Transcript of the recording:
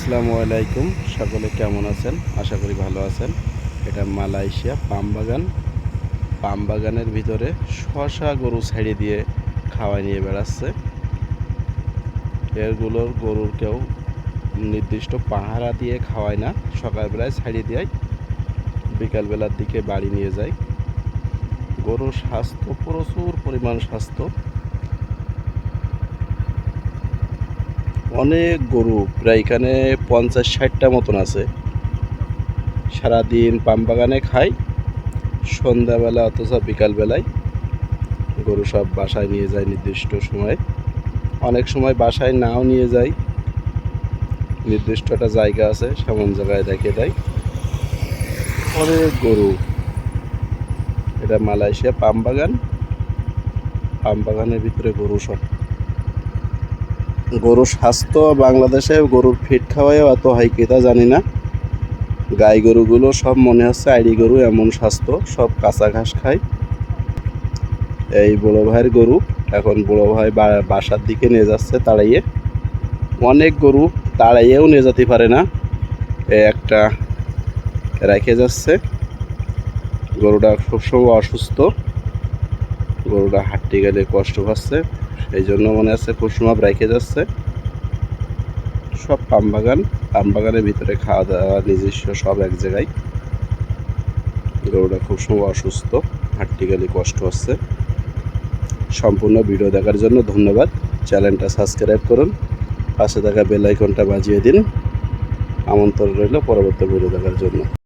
আসসালামু আলাইকুম। সকলে কেমন আছেন? আশা করি ভালো আছেন। এটা মালয়েশিয়া পাম বাগান। পাম বাগানের ভিতরে শশা গরু ছেড়ে দিয়ে খাওয়াই নিয়ে বেড়াচ্ছে। এরগুলোর গরুর কেউ নির্দিষ্ট পাহারা দিয়ে খাওয়ায় না। সকালবেলায় ছাড়িয়ে দেয় বিকালবেলার দিকে বাড়ি নিয়ে যায়। গরুর স্বাস্থ্য প্রচুর পরিমাণ স্বাস্থ্য। অনেক গরু, প্রায় এখানে পঞ্চাশ ষাটটা মতন আছে। সারাদিন পাম বাগানে খায় সন্ধ্যাবেলা অথচ বিকালবেলায় গরু সব বাসায় নিয়ে যায় নির্দিষ্ট সময়ে। অনেক সময় বাসায় নাও নিয়ে যায় নির্দিষ্ট একটা জায়গা আছে, সেমন জায়গায় রেখে দেয়। অনেক গরু। এটা মালয়েশিয়া পাম বাগান। পাম বাগানের ভিতরে গরু সব। গরুর স্বাস্থ্য বাংলাদেশে গরুর ফিট খাওয়াইও এত হাই তা জানি না। গাই গরুগুলো সব মনে হচ্ছে আইডি গরু এমন স্বাস্থ্য, সব কাঁচা ঘাস খায়। এই বড় ভাইয়ের গরু, এখন বড় ভাই বাসার দিকে নিয়ে যাচ্ছে তাড়াইয়ে। অনেক গরু তাড়াইয়েও নিয়ে যেতে পারে না। একটা রেখে যাচ্ছে। গরুটা সবসময় অসুস্থ। গরুটা হাঁটতে গেলে কষ্ট পাচ্ছে, সেই জন্য মনে হচ্ছে কুসুমাপ রেখে যাচ্ছে। সব পাম বাগান, পাম বাগানের ভিতরে খাওয়া দাওয়া নিজস্ব সব এক জায়গায়। গরুটা খুব সময় অসুস্থ, হাঁটতে গেলে কষ্ট হচ্ছে। সম্পূর্ণ ভিডিও দেখার জন্য ধন্যবাদ। চ্যানেলটা সাবস্ক্রাইব করুন, পাশে থাকা বেল আইকনটা বাজিয়ে দিন। আমন্ত্রণ রইল পরবর্তী ভিডিও দেখার জন্য।